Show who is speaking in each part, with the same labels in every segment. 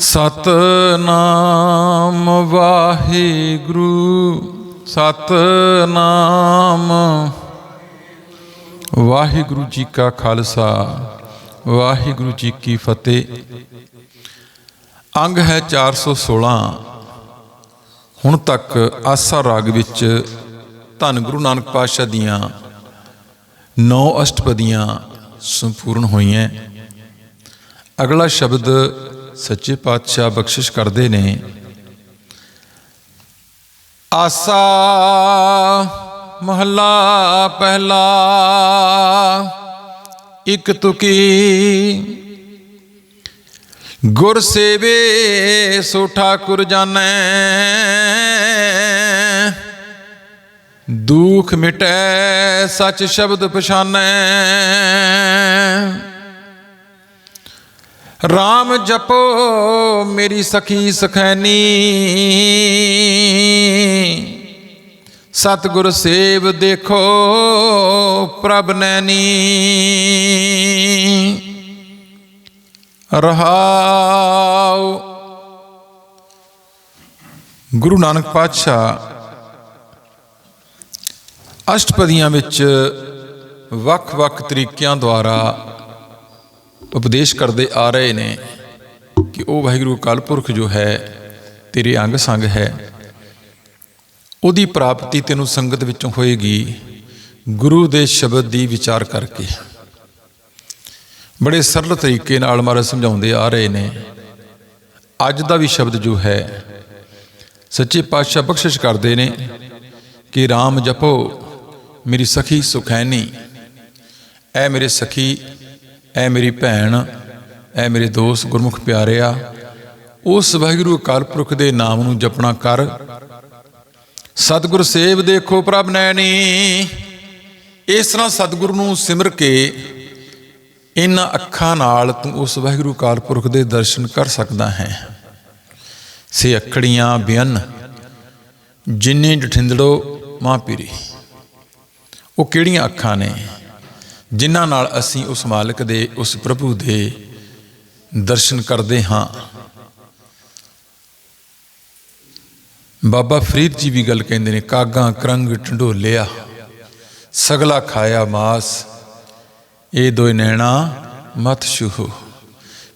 Speaker 1: ਸਤਨਾਮ ਵਾਹਿਗੁਰੂ ਸਤਨਾਮ ਵਾਹਿਗੁਰੂ ਜੀ ਕਾ ਖਾਲਸਾ, ਵਾਹਿਗੁਰੂ ਜੀ ਕੀ ਫਤਿਹ। ਅੰਗ ਹੈ 416 ਹੁਣ ਤੱਕ ਆਸਾ ਰਾਗ ਵਿੱਚ ਧੰਨ ਗੁਰੂ ਨਾਨਕ ਪਾਤਸ਼ਾਹ ਦੀਆਂ ਨੌ ਅਸ਼ਟਪਦੀਆਂ ਸੰਪੂਰਨ ਹੋਈਆਂ। ਅਗਲਾ ਸ਼ਬਦ ਸੱਚੇ ਪਾਤਸ਼ਾਹ ਬਖਸ਼ਿਸ਼ ਕਰਦੇ ਨੇ। ਆਸਾ ਮਹੱਲਾ ਪਹਿਲਾ, ਇਕ ਤੁਕੀ। ਗੁਰ ਸੇਵੇ ਸੋ ਠਾਕੁਰ ਜਾਣੈ। ਦੁਖ ਮਿਟੈ ਸਚ ਸ਼ਬਦ ਪਛਾਨੈ। RAM ਜਪੋ ਮੇਰੀ ਸਖੀ ਸਖੈਨੀ। ਸਤਿਗੁਰ ਸੇਵ ਦੇਖੋ ਪ੍ਰਭ ਨੈਣੀ ਰਹਾਉ। ਗੁਰੂ ਨਾਨਕ ਪਾਤਸ਼ਾਹ, ਅਸ਼ਟਪਦੀਆਂ ਵਿੱਚ ਵੱਖ-ਵੱਖ ਤਰੀਕਿਆਂ ਦੁਆਰਾ ਉਪਦੇਸ਼ ਕਰਦੇ ਆ ਰਹੇ ਨੇ ਕਿ ਉਹ ਵਾਹਿਗੁਰੂ ਅਕਾਲ ਪੁਰਖ ਜੋ ਹੈ, ਤੇਰੇ ਅੰਗ ਸੰਗ ਹੈ। ਉਹਦੀ ਪ੍ਰਾਪਤੀ ਤੈਨੂੰ ਸੰਗਤ ਵਿੱਚੋਂ ਹੋਏਗੀ, ਗੁਰੂ ਦੇ ਸ਼ਬਦ ਦੀ ਵਿਚਾਰ ਕਰਕੇ। ਬੜੇ ਸਰਲ ਤਰੀਕੇ ਨਾਲ ਮਹਾਰਾਜ ਸਮਝਾਉਂਦੇ ਆ ਰਹੇ ਨੇ, ਅੱਜ ਦਾ ਵੀ ਸ਼ਬਦ ਜੋ ਹੈ, ਸੱਚੇ ਪਾਤਸ਼ਾਹ ਬਖਸ਼ਿਸ਼ ਕਰਦੇ ਨੇ ਕਿ RAM ਜਪੋ, ਮੇਰੀ ਸਖੀ ਸੁਖੈਨੀ ਐ ਮੇਰੇ ਸਖੀ ਐ ਮੇਰੀ ਭੈਣ, ਐ ਮੇਰੇ ਦੋਸਤ ਗੁਰਮੁਖ ਪਿਆਰਿਆ, ਉਸ ਵਾਹਿਗੁਰੂ ਅਕਾਲ ਪੁਰਖ ਦੇ ਨਾਮ ਨੂੰ ਜਪਣਾ ਕਰ। ਸਤਿਗੁਰ ਸੇਵ ਦੇਖੋ ਪ੍ਰਭ ਨੈਣੀ, ਇਸ ਤਰ੍ਹਾਂ ਸਤਿਗੁਰ ਨੂੰ ਸਿਮਰ ਕੇ ਇਹਨਾਂ ਅੱਖਾਂ ਨਾਲ ਤੂੰ ਉਸ ਵਾਹਿਗੁਰੂ ਅਕਾਲ ਪੁਰਖ ਦੇ ਦਰਸ਼ਨ ਕਰ ਸਕਦਾ ਹੈ। ਸੇ ਅੱਖੜੀਆਂ ਬਿਆਨ, ਜਿਨੇ ਜਠਿੰਦੜੋ ਮਾਂ ਪੀਰੀ, ਉਹ ਕਿਹੜੀਆਂ ਅੱਖਾਂ ਨੇ? ਜਿਨ੍ਹਾਂ ਨਾਲ ਅਸੀਂ ਉਸ ਮਾਲਕ ਦੇ, ਉਸ ਪ੍ਰਭੂ ਦੇ ਦਰਸ਼ਨ ਕਰਦੇ ਹਾਂ। ਬਾਬਾ ਫਰੀਦ ਜੀ ਵੀ ਗੱਲ ਕਹਿੰਦੇ ਨੇ, ਕਾਗਾਂ ਕਰੰਗ ਢੰਡੋਲਿਆ, ਸਗਲਾ ਖਾਇਆ ਮਾਸ, ਇਹ ਦੋਇ ਨੈਣਾ ਮਤ ਛੂਹੋ,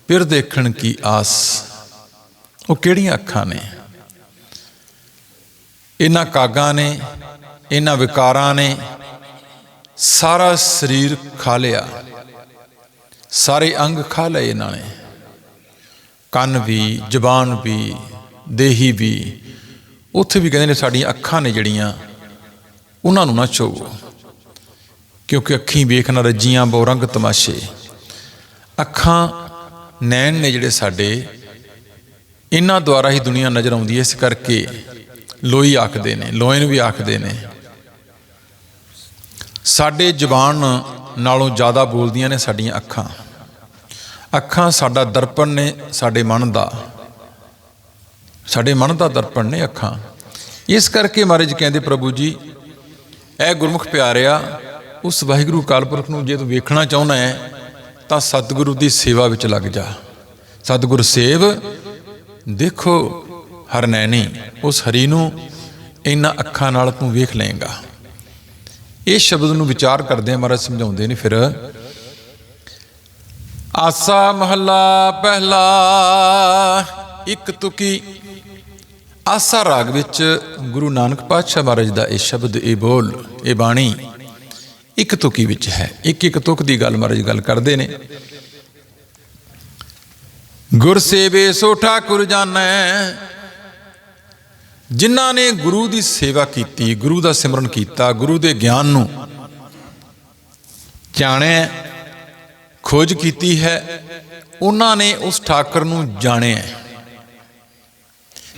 Speaker 1: ਫਿਰ ਦੇਖਣ ਕੀ ਆਸ। ਉਹ ਕਿਹੜੀਆਂ ਅੱਖਾਂ ਨੇ? ਇਹਨਾਂ ਕਾਗਾਂ ਨੇ, ਇਹਨਾਂ ਵਿਕਾਰਾਂ ਨੇ ਸਾਰਾ ਸਰੀਰ ਖਾ ਲਿਆ। ਸਾਰੇ ਅੰਗ ਖਾ ਲਏ ਇਹਨਾਂ ਨੇ। ਕੰਨ ਵੀ, ਜ਼ਬਾਨ ਵੀ, ਦੇਹੀ ਵੀ। ਉੱਥੇ ਵੀ ਕਹਿੰਦੇ ਨੇ ਸਾਡੀਆਂ ਅੱਖਾਂ ਨੇ ਜਿਹੜੀਆਂ, ਉਹਨਾਂ ਨੂੰ ਨਾ ਛੋਵੋ। ਕਿਉਂਕਿ ਅੱਖੀਂ ਵੇਖਣਾ ਰੱਜੀਆਂ ਬੋਰੰਗ ਤਮਾਸ਼ੇ। ਅੱਖਾਂ ਨੈਣ ਨੇ ਜਿਹੜੇ ਸਾਡੇ, ਇਹਨਾਂ ਦੁਆਰਾ ਹੀ ਦੁਨੀਆ ਨਜ਼ਰ ਆਉਂਦੀ ਹੈ। ਇਸ ਕਰਕੇ ਲੋਈ ਆਖਦੇ ਨੇ, ਲੋਇਨ ਵੀ ਆਖਦੇ ਨੇ। ਸਾਡੇ ਜ਼ਬਾਨ ਨਾਲੋਂ ਜ਼ਿਆਦਾ ਬੋਲਦੀਆਂ ਨੇ ਸਾਡੀਆਂ ਅੱਖਾਂ। ਅੱਖਾਂ ਸਾਡਾ ਦਰਪਣ ਨੇ, ਸਾਡੇ ਮਨ ਦਾ। ਸਾਡੇ ਮਨ ਦਾ ਦਰਪਣ ਨੇ ਅੱਖਾਂ। ਇਸ ਕਰਕੇ ਮਹਾਰਾਜ ਕਹਿੰਦੇ, ਪ੍ਰਭੂ ਜੀ, ਇਹ ਗੁਰਮੁਖ ਪਿਆਰਿਆ, ਉਸ ਵਾਹਿਗੁਰੂ ਕਾਲਪੁਰਖ ਨੂੰ ਜੇ ਤੂੰ ਵੇਖਣਾ ਚਾਹੁੰਦਾ ਹੈ, ਤਾਂ ਸਤਿਗੁਰੂ ਦੀ ਸੇਵਾ ਵਿੱਚ ਲੱਗ ਜਾ। ਸਤਿਗੁਰ ਸੇਵ, ਦੇਖੋ ਹਰਨੈਣੀ, ਉਸ ਹਰੀ ਨੂੰ ਇਹਨਾਂ ਅੱਖਾਂ ਨਾਲ ਤੂੰ ਵੇਖ ਲਏਗਾ। ਇਹ ਸ਼ਬਦ ਨੂੰ ਵਿਚਾਰ ਕਰਦੇ ਮਹਾਰਾਜ, ਸਮਝਾਉਂਦੇ ਨੇ ਫਿਰ। ਆਸਾ ਮਹੱਲਾ ਪਹਿਲਾ, ਇੱਕ ਤੁਕੀ। ਆਸਾ ਰਾਗ ਵਿੱਚ ਗੁਰੂ ਨਾਨਕ ਪਾਤਸ਼ਾਹ ਮਹਾਰਾਜ ਦਾ ਇਹ ਸ਼ਬਦ, ਇਹ ਬੋਲ, ਇਹ ਬਾਣੀ ਇੱਕ ਤੁਕੀ ਵਿੱਚ ਹੈ। ਇੱਕ ਇੱਕ ਤੁਕ ਦੀ ਗੱਲ ਮਹਾਰਾਜ ਗੱਲ ਕਰਦੇ ਨੇ। ਗੁਰ ਸੇਵੇ ਸੋ ਠਾਕੁਰ ਜਾਣੈ ਜਿਨ੍ਹਾਂ ਨੇ ਗੁਰੂ ਦੀ ਸੇਵਾ ਕੀਤੀ, ਗੁਰੂ ਦਾ ਸਿਮਰਨ ਕੀਤਾ, ਗੁਰੂ ਦੇ ਗਿਆਨ ਨੂੰ ਜਾਣਿਆ ਖੋਜ ਕੀਤੀ ਹੈ, ਉਹਨਾਂ ਨੇ ਉਸ ਠਾਕਰ ਨੂੰ ਜਾਣਿਆ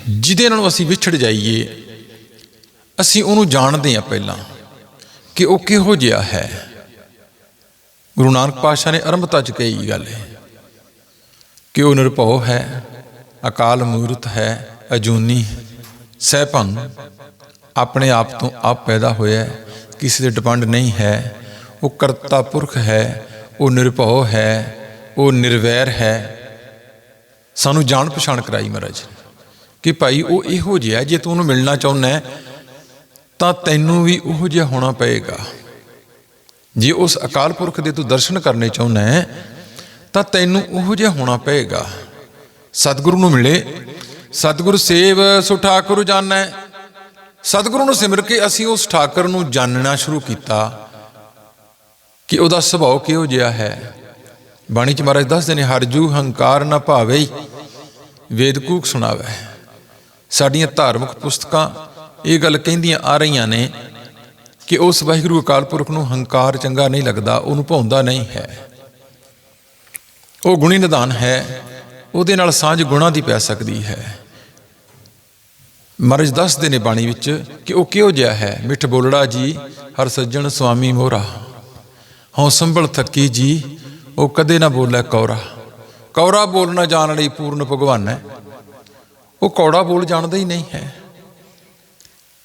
Speaker 1: ਜਿਹਦੇ ਨਾਲ ਅਸੀਂ ਵਿਛੜ ਜਾਈਏ, ਅਸੀਂ ਉਹਨੂੰ ਜਾਣਦੇ ਹਾਂ ਪਹਿਲਾਂ ਕਿ ਉਹ ਕਿਹੋ ਜਿਹਾ ਹੈ। ਗੁਰੂ ਨਾਨਕ ਪਾਤਸ਼ਾਹ ਨੇ ਅਰੰਭਤਾ ਚ ਕਹੀ ਗੱਲ ਹੈ ਕਿ ਉਹ ਨਿਰਭਉ ਹੈ, ਅਕਾਲ ਮੂਰਤ ਹੈ, ਅਜੂਨੀ ਸਹਿਭੰ ਆਪਣੇ ਆਪ ਤੋਂ ਆਪ ਪੈਦਾ ਹੋਇਆ ਕਿਸੇ ਤੇ ਡਿਪੈਂਡ ਨਹੀਂ ਹੈ। ਉਹ ਕਰਤਾ ਪੁਰਖ ਹੈ। ਉਹ ਨਿਰਭਉ ਹੈ। ਉਹ ਨਿਰਵੈਰ ਹੈ। ਸਾਨੂੰ ਜਾਣ ਪਛਾਣ ਕਰਾਈ ਮਹਾਰਾਜ। ਕਿ ਭਾਈ ਉਹ ਇਹੋ ਜਿਹਾ ਜੇ ਤੂੰ ਉਹਨੂੰ ਮਿਲਣਾ ਚਾਹੁੰਦਾ ਹੈ, ਤਾਂ ਤੈਨੂੰ ਵੀ ਉਹੋ ਜਿਹਾ ਹੋਣਾ ਪਏਗਾ। ਜੇ ਉਸ ਅਕਾਲ ਪੁਰਖ ਦੇ ਤੂੰ ਦਰਸ਼ਨ ਕਰਨੇ ਚਾਹੁੰਦਾ ਹੈ ਤਾਂ ਤੈਨੂੰ ਉਹੋ ਜਿਹਾ ਹੋਣਾ ਪਏਗਾ। ਸਤਿਗੁਰੂ ਨੂੰ ਮਿਲੇ। ਸਤਿਗੁਰੂ ਸੇਵ, ਸੋ ਠਾਕੁਰ ਜਾਣੈ। ਸਤਿਗੁਰੂ ਨੂੰ ਸਿਮਰ ਕੇ ਅਸੀਂ ਉਸ ਠਾਕੁਰ ਨੂੰ ਜਾਣਨਾ ਸ਼ੁਰੂ ਕੀਤਾ ਕਿ ਉਹਦਾ ਸੁਭਾਅ ਕਿਹੋ ਜਿਹਾ ਹੈ। ਬਾਣੀ ਚ ਮਹਾਰਾਜ ਦੱਸਦੇ ਨੇ ਹਰਜੂ ਹੰਕਾਰ ਨਾ ਭਾਵੇ, ਵੇਦ ਕੂਕ ਸੁਣਾਵੇ। ਸਾਡੀਆਂ ਧਾਰਮਿਕ ਪੁਸਤਕਾਂ ਇਹ ਗੱਲ ਕਹਿੰਦੀਆਂ ਆ ਰਹੀਆਂ ਨੇ ਕਿ ਉਸ ਵਾਹਿਗੁਰੂ ਅਕਾਲ ਪੁਰਖ ਨੂੰ ਹੰਕਾਰ ਚੰਗਾ ਨਹੀਂ ਲੱਗਦਾ, ਉਹਨੂੰ ਭਾਉਂਦਾ ਨਹੀਂ ਹੈ। ਉਹ ਗੁਣੀ ਨਿਦਾਨ ਹੈ, ਉਹਦੇ ਨਾਲ ਸਾਂਝ ਗੁਣਾ ਦੀ ਪੈ ਸਕਦੀ ਹੈ। ਮਹਾਰਾਜ ਦੱਸਦੇ ਨੇ ਬਾਣੀ ਵਿੱਚ ਕਿ ਉਹ ਕਿਹੋ ਜਿਹਾ ਹੈ? ਮਿੱਠ ਬੋਲੜਾ ਜੀ, ਹਰ ਸੱਜਣ ਸੁਆਮੀ ਮੋਰਾ ਹਉ ਸੰਭਲ ਥੱਕੀ ਜੀ, ਉਹ ਕਦੇ ਨਾ ਬੋਲੇ ਕੌਰਾ। ਕੌਰਾ ਬੋਲਣਾ ਜਾਣ ਲਈ ਪੂਰਨ ਭਗਵਾਨ ਹੈ। ਉਹ ਕੌੜਾ ਬੋਲ ਜਾਣਦਾ ਹੀ ਨਹੀਂ ਹੈ।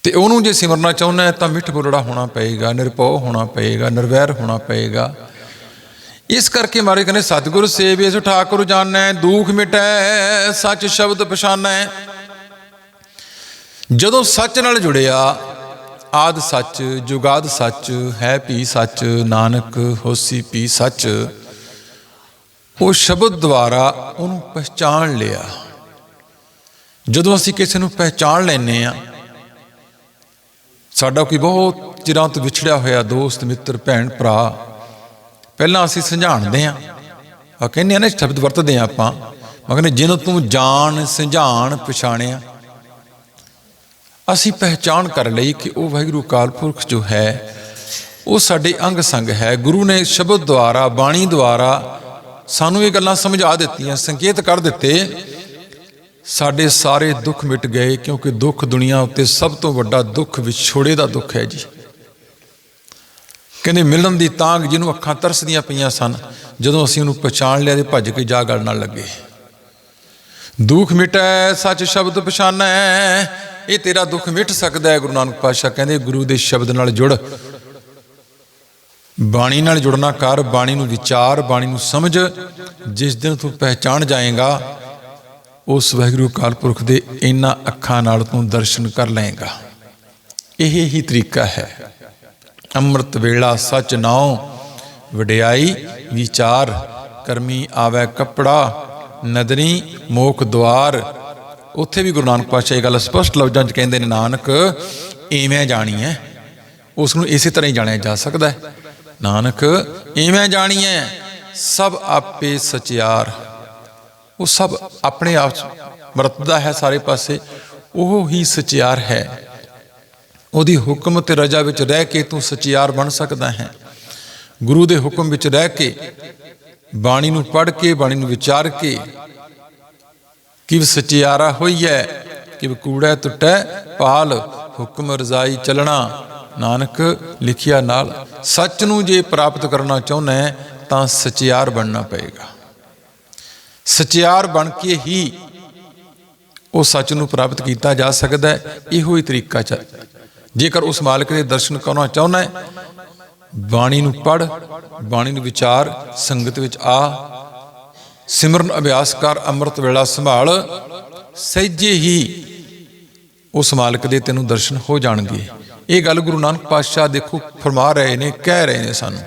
Speaker 1: ਤੇ ਉਹਨੂੰ ਜੇ ਸਿਮਰਨਾ ਚਾਹੁੰਦਾ ਹੈ ਤਾਂ ਮਿੱਠ ਬੋਲੜਾ ਹੋਣਾ ਪਏਗਾ, ਨਿਰਭਉ ਹੋਣਾ ਪਏਗਾ, ਨਿਰਵੈਰ ਹੋਣਾ ਪਏਗਾ। ਇਸ ਕਰਕੇ ਮਾਰੇ ਕਹਿੰਦੇ, ਸਤਿਗੁਰ ਸੇਵਿ ਸੋ ਠਾਕੁਰ ਜਾਣੈ, ਦੁਖ ਮਿਟੈ, ਸੱਚ ਸ਼ਬਦ ਪਛਾਨੈ। ਜਦੋਂ ਸੱਚ ਨਾਲ ਜੁੜਿਆ, ਆਦ ਸੱਚ, ਜੁਗਾਦ ਸੱਚ, ਹੈ ਪੀ ਸੱਚ, ਨਾਨਕ ਹੋਸੀ ਪੀ ਸੱਚ, ਉਹ ਸ਼ਬਦ ਦੁਆਰਾ ਉਹਨੂੰ ਪਛਾਣ ਲਿਆ। ਜਦੋਂ ਅਸੀਂ ਕਿਸੇ ਨੂੰ ਪਹਿਚਾਣ ਲੈਨੇ ਆ ਸਾਡਾ ਕੋਈ ਬਹੁਤ ਚਿਰਾਂ ਤੋਂ ਵਿਛੜਿਆ ਹੋਇਆ ਦੋਸਤ, ਮਿੱਤਰ, ਭੈਣ, ਭਰਾ, ਪਹਿਲਾਂ ਅਸੀਂ ਸਮਝਾਣਦੇ ਆ ਆ ਕਹਿੰਦੇ ਆ ਨਾ, ਸ਼ਬਦ ਵਰਤਦੇ ਆ ਆਪਾਂ। ਮੈਂ ਕਹਿੰਦੇ, ਜਿਹਨੂੰ ਤੂੰ ਜਾਣ, ਸਮਝਾਣ, ਪਛਾਣਿਆ ਅਸੀਂ ਪਹਿਚਾਣ ਕਰ ਲਈ ਕਿ ਉਹ ਵਾਹਿਗੁਰੂ ਕਾਲ ਪੁਰਖ ਜੋ ਹੈ, ਉਹ ਸਾਡੇ ਅੰਗ ਸੰਗ ਹੈ। ਗੁਰੂ ਨੇ ਸ਼ਬਦ ਦੁਆਰਾ, ਬਾਣੀ ਦੁਆਰਾ ਸਾਨੂੰ ਇਹ ਗੱਲਾਂ ਸਮਝਾ ਦਿੱਤੀਆਂ, ਸੰਕੇਤ ਕਰ ਦਿੱਤੇ। ਸਾਡੇ ਸਾਰੇ ਦੁੱਖ ਮਿਟ ਗਏ ਕਿਉਂਕਿ ਦੁੱਖ ਦੁਨੀਆ ਉੱਤੇ ਸਭ ਤੋਂ ਵੱਡਾ ਦੁੱਖ ਵਿਛੋੜੇ ਦਾ ਦੁੱਖ ਹੈ ਜੀ। ਕਹਿੰਦੇ ਮਿਲਣ ਦੀ ਤਾਂਗ ਜਿਹਨੂੰ ਅੱਖਾਂ ਤਰਸਦੀਆਂ ਪਈਆਂ ਸਨ, ਜਦੋਂ ਅਸੀਂ ਉਹਨੂੰ ਪਛਾਣ ਲਿਆ ਤੇ ਭੱਜ ਕੇ ਜਾ ਗਲ ਨਾਲ ਲੱਗੇ। ਦੁੱਖ ਮਿਟੈ, ਸੱਚ ਸ਼ਬਦ ਪਛਾਨੈ ਇਹ ਤੇਰਾ ਦੁੱਖ ਮਿਟ ਸਕਦਾ ਹੈ, ਗੁਰੂ ਨਾਨਕ ਪਾਤਸ਼ਾਹ ਕਹਿੰਦੇ, ਗੁਰੂ ਦੇ ਸ਼ਬਦ ਨਾਲ ਜੁੜ। ਬਾਣੀ ਨਾਲ ਜੁੜਨਾ ਕਰ, ਬਾਣੀ ਨੂੰ ਵਿਚਾਰ, ਬਾਣੀ ਨੂੰ ਸਮਝ। ਜਿਸ ਦਿਨ ਤੂੰ ਪਹਿਚਾਣ ਜਾਏਗਾ, ਉਸ ਵਾਹਿਗੁਰੂ ਅਕਾਲ ਪੁਰਖ ਦੇ ਇਨ੍ਹਾਂ ਅੱਖਾਂ ਨਾਲ ਤੂੰ ਦਰਸ਼ਨ ਕਰ ਲਏਗਾ। ਇਹ ਹੀ ਤਰੀਕਾ ਹੈ। ਅੰਮ੍ਰਿਤ ਵੇਲਾ ਸਚ ਨਾਉ, ਵਡਿਆਈ ਵਿਚਾਰ, ਕਰਮੀ ਆਵੇ ਕੱਪੜਾ ਨਦਰੀ ਮੋਖ ਦੁਆਰ ਉੱਥੇ ਵੀ ਗੁਰੂ ਨਾਨਕ ਪਾਤਸ਼ਾਹ ਇਹ ਗੱਲ ਸਪਸ਼ਟ ਲਫ਼ਜ਼ਾਂ 'ਚ ਕਹਿੰਦੇ ਨੇ, ਨਾਨਕ, ਇਵੇਂ ਜਾਣੀ ਹੈ ਉਸ ਨੂੰ ਇਸੇ ਤਰ੍ਹਾਂ ਹੀ ਜਾਣਿਆ ਜਾ ਸਕਦਾ ਹੈ ਨਾਨਕ ਜਾਣੀ ਹੈ ਸਭ ਆਪੇ ਸਚਿਆਰ। ਉਹ ਸਭ ਆਪਣੇ ਆਪ 'ਚ ਵਰਤਦਾ ਹੈ ਸਾਰੇ ਪਾਸੇ। ਉਹ ਹੀ ਸਚਿਆਰ ਹੈ। ਉਹਦੀ ਹੁਕਮ ਤੇ ਰਜਾ ਵਿੱਚ ਰਹਿ ਕੇ ਤੂੰ ਸਚਿਆਰ ਬਣ ਸਕਦਾ ਹੈ। ਗੁਰੂ ਦੇ ਹੁਕਮ ਵਿੱਚ ਰਹਿ ਕੇ, ਬਾਣੀ ਨੂੰ ਪੜ੍ਹ ਕੇ, ਬਾਣੀ ਨੂੰ ਵਿਚਾਰ ਕੇ ਕਿਵ ਸਚਿਆਰਾ ਹੋਈਐ, ਕਿਵ ਕੂੜਾ ਟੁੱਟੈ ਪਾਲ ਹੁਕਮ ਰਜ਼ਾਈ ਚੱਲਣਾ। ਨਾਨਕ ਲਿਖਿਆ ਨਾਲ, ਸੱਚ ਨੂੰ ਜੇ ਪ੍ਰਾਪਤ ਕਰਨਾ ਚਾਹੁੰਦਾ ਹੈ ਤਾਂ ਸਚਿਆਰ ਬਣਨਾ ਪਏਗਾ। ਸਚਿਆਰ ਬਣ ਕੇ ਹੀ ਉਹ ਸੱਚ ਨੂੰ ਪ੍ਰਾਪਤ ਕੀਤਾ ਜਾ ਸਕਦਾ ਹੈ ਇਹੋ ਹੀ ਤਰੀਕਾ ਚ ਜੇਕਰ ਉਸ ਮਾਲਕ ਦੇ ਦਰਸ਼ਨ ਕਰਨਾ ਚਾਹੁੰਦਾ ਹੈ ਬਾਣੀ ਨੂੰ ਪੜ ਬਾਣੀ ਨੂੰ ਵਿਚਾਰ, ਸੰਗਤ ਵਿੱਚ ਆ ਸਿਮਰਨ ਅਭਿਆਸ ਕਰ ਅੰਮ੍ਰਿਤ ਵੇਲਾ ਸੰਭਾਲ, ਸਹਿਜੇ ਹੀ ਉਸ ਮਾਲਕ ਦੇ ਤੈਨੂੰ ਦਰਸ਼ਨ ਹੋ ਜਾਣਗੇ। ਇਹ ਗੱਲ ਗੁਰੂ ਨਾਨਕ ਪਾਤਸ਼ਾਹ ਦੇਖੋ ਫਰਮਾ ਰਹੇ ਨੇ, ਕਹਿ ਰਹੇ ਨੇ ਸਾਨੂੰ।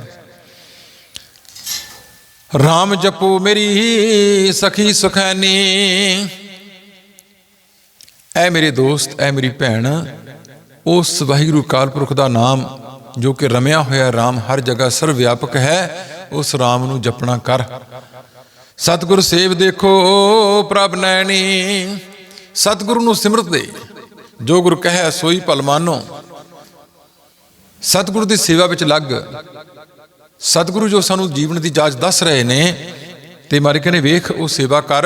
Speaker 1: RAM ਜਪੋ ਮੇਰੀ ਸਖੀ ਸੁਖੈਨੀ, ਐ ਮੇਰੇ ਦੋਸਤ, ਐ ਮੇਰੀ ਭੈਣ, ਉਸ ਵਾਹਿਗੁਰੂ ਕਾਲ ਪੁਰਖ ਦਾ ਨਾਮ ਜੋ ਕਿ ਰਮਿਆ ਹੋਇਆ RAM ਹਰ ਜਗ੍ਹਾ ਸਰਵ ਵਿਆਪਕ ਹੈ, ਉਸ RAM ਨੂੰ ਜਪਣਾ ਕਰ। ਸਤਿਗੁਰ ਸੇਵ ਦੇਖੋ ਪ੍ਰਭ ਨੈਣੀ। ਸਤਿਗੁਰੂ ਨੂੰ ਸਿਮਰਤ ਦੇ। ਜੋ ਗੁਰ ਕਹੈ ਸੋਈ ਭਲ ਮਾਨੋ। ਸਤਿਗੁਰੂ ਦੀ ਸੇਵਾ ਵਿੱਚ ਲੱਗ। ਸਤਿਗੁਰੂ ਜੋ ਸਾਨੂੰ ਜੀਵਨ ਦੀ ਜਾਚ ਦੱਸ ਰਹੇ ਨੇ, ਤੇ ਮਾਰੇ ਕਹਿੰਦੇ ਵੇਖ, ਉਹ ਸੇਵਾ ਕਰ,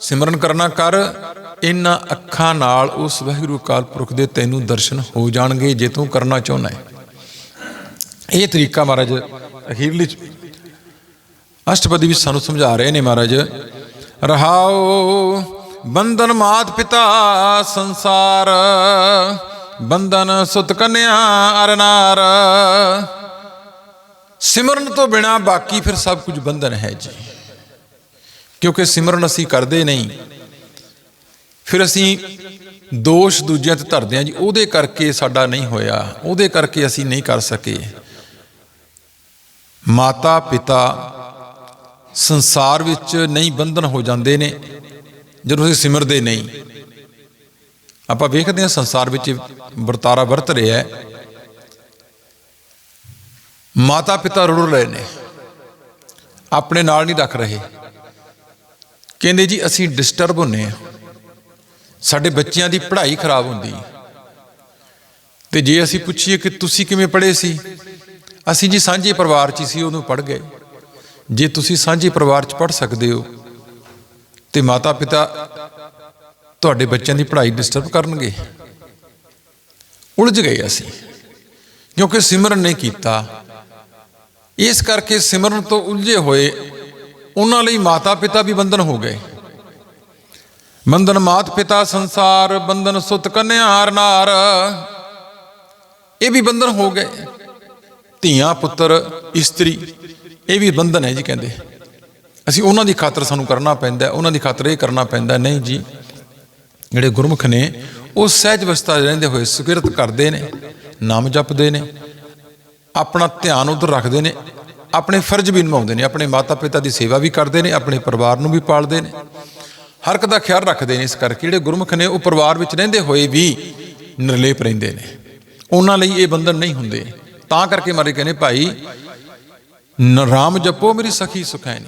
Speaker 1: ਸਿਮਰਨ ਕਰਨਾ ਕਰ, ਇਹਨਾਂ ਅੱਖਾਂ ਨਾਲ ਉਸ ਵਾਹਿਗੁਰੂ ਕਾਲ ਪੁਰਖ ਦੇ ਤੈਨੂੰ ਦਰਸ਼ਨ ਹੋ ਜਾਣਗੇ ਜੇ ਤੂੰ ਕਰਨਾ ਚਾਹੁੰਦਾ ਹੈ। ਇਹ ਤਰੀਕਾ ਮਹਾਰਾਜ ਅਖੀਰਲੀ ਅਸ਼ਟਪਦੀ ਵਿੱਚ ਸਾਨੂੰ ਸਮਝਾ ਰਹੇ ਨੇ ਮਹਾਰਾਜ। ਰਹਾਓ ਬੰਧਨ ਮਾਤ ਪਿਤਾ ਸੰਸਾਰ, ਬੰਧਨ ਸੁਤ ਕੰਨਿਆ ਅਰਨਾਰ ਸਿਮਰਨ ਤੋਂ ਬਿਨਾ ਬਾਕੀ ਫਿਰ ਸਭ ਕੁਝ ਬੰਧਨ ਹੈ ਜੀ। ਕਿਉਂਕਿ ਸਿਮਰਨ ਅਸੀਂ ਕਰਦੇ ਨਹੀਂ। ਫਿਰ ਅਸੀਂ ਦੋਸ਼ ਦੂਜਿਆਂ ਤੇ ਧਰਦੇ ਹਾਂ ਜੀ, ਉਹਦੇ ਕਰਕੇ ਸਾਡਾ ਨਹੀਂ ਹੋਇਆ, ਉਹਦੇ ਕਰਕੇ ਅਸੀਂ ਨਹੀਂ ਕਰ ਸਕੇ। ਮਾਤਾ ਪਿਤਾ ਸੰਸਾਰ ਵਿੱਚ ਨਹੀਂ ਬੰਧਨ ਹੋ ਜਾਂਦੇ ਨੇ, ਜਦੋਂ ਅਸੀਂ ਸਿਮਰਦੇ ਨਹੀਂ। ਆਪਾਂ ਵੇਖਦੇ ਹਾਂ ਸੰਸਾਰ ਵਿੱਚ ਵਰਤਾਰਾ ਵਰਤ ਰਿਹਾ ਹੈ। ਮਾਤਾ ਪਿਤਾ ਰੁੜ ਰਹੇ ਨੇ, ਆਪਣੇ ਨਾਲ ਨਹੀਂ ਰੱਖ ਰਹੇ। ਕਹਿੰਦੇ ਜੀ, ਅਸੀਂ ਡਿਸਟਰਬ ਹੁੰਨੇ ਆ ਸਾਡੇ ਬੱਚਿਆਂ ਦੀ ਪੜ੍ਹਾਈ ਖਰਾਬ ਹੁੰਦੀ ਤੇ ਜੇ ਅਸੀਂ ਪੁੱਛੀਏ ਕਿ ਤੁਸੀਂ ਕਿਵੇਂ ਪੜ੍ਹੇ ਸੀ? ਅਸੀਂ ਜੀ ਸਾਂਝੇ ਪਰਿਵਾਰ 'ਚ ਸੀ, ਉਹਨੂੰ ਪੜ੍ਹ ਗਏ। ਜੇ ਤੁਸੀਂ ਸਾਂਝੇ ਪਰਿਵਾਰ 'ਚ ਪੜ੍ਹ ਸਕਦੇ ਹੋ, ਤੇ ਮਾਤਾ ਪਿਤਾ ਤੁਹਾਡੇ ਬੱਚਿਆਂ ਦੀ ਪੜ੍ਹਾਈ ਡਿਸਟਰਬ ਕਰਨਗੇ। ਉਲਝ ਗਏ ਅਸੀਂ, ਕਿਉਂਕਿ ਸਿਮਰਨ ਨਹੀਂ ਕੀਤਾ। ਇਸ ਕਰਕੇ ਸਿਮਰਨ ਤੋਂ ਉਲਝੇ ਹੋਏ ਉਹਨਾਂ ਲਈ ਮਾਤਾ ਪਿਤਾ ਵੀ ਬੰਧਨ ਹੋ ਗਏ। ਬੰਧਨ ਮਾਤ ਪਿਤਾ ਸੰਸਾਰ, ਬੰਧਨ ਸੁਤ ਕੰਨਿਆਰ ਨਾਰ, ਇਹ ਵੀ ਬੰਧਨ ਹੋ ਗਏ। ਧੀਆਂ ਪੁੱਤਰ ਇਸਤਰੀ ਇਹ ਵੀ ਬੰਧਨ ਹੈ ਜੀ ਕਹਿੰਦੇ। ਅਸੀਂ ਉਹਨਾਂ ਦੀ ਖਾਤਰ ਸਾਨੂੰ ਕਰਨਾ ਪੈਂਦਾ, ਉਹਨਾਂ ਦੀ ਖਾਤਰ ਇਹ ਕਰਨਾ ਪੈਂਦਾ, ਨਹੀਂ ਜੀ। ਜਿਹੜੇ ਗੁਰਮੁਖ ਨੇ, ਉਹ ਸਹਿਜ ਅਵਸਥਾ ਰਹਿੰਦੇ ਹੋਏ ਸੁਕਿਰਤ ਕਰਦੇ ਨੇ, ਨਾਮ ਜਪਦੇ ਨੇ, ਆਪਣਾ ਧਿਆਨ ਉਧਰ ਰੱਖਦੇ ਨੇ, ਆਪਣੇ ਫਰਜ਼ ਵੀ ਨਿਭਾਉਂਦੇ ਨੇ, ਆਪਣੇ ਮਾਤਾ ਪਿਤਾ ਦੀ ਸੇਵਾ ਵੀ ਕਰਦੇ ਨੇ, ਆਪਣੇ ਪਰਿਵਾਰ ਨੂੰ ਵੀ ਪਾਲਦੇ ਨੇ। ਹਰ ਇੱਕ ਦਾ ਖਿਆਲ ਰੱਖਦੇ ਨੇ ਇਸ ਕਰਕੇ, ਜਿਹੜੇ ਗੁਰਮੁਖ ਨੇ, ਉਹ ਪਰਿਵਾਰ ਵਿੱਚ ਰਹਿੰਦੇ ਹੋਏ ਵੀ ਨਿਰਲੇਪ ਰਹਿੰਦੇ ਨੇ। ਉਹਨਾਂ ਲਈ ਇਹ ਬੰਧਨ ਨਹੀਂ ਹੁੰਦੇ। ਤਾਂ ਕਰਕੇ ਮਾਰੇ ਕਹਿੰਦੇ, ਭਾਈ ਨ- ਰਾਮ ਜਪੋ ਮੇਰੀ ਸਖੀ ਸੁਖੈਨੀ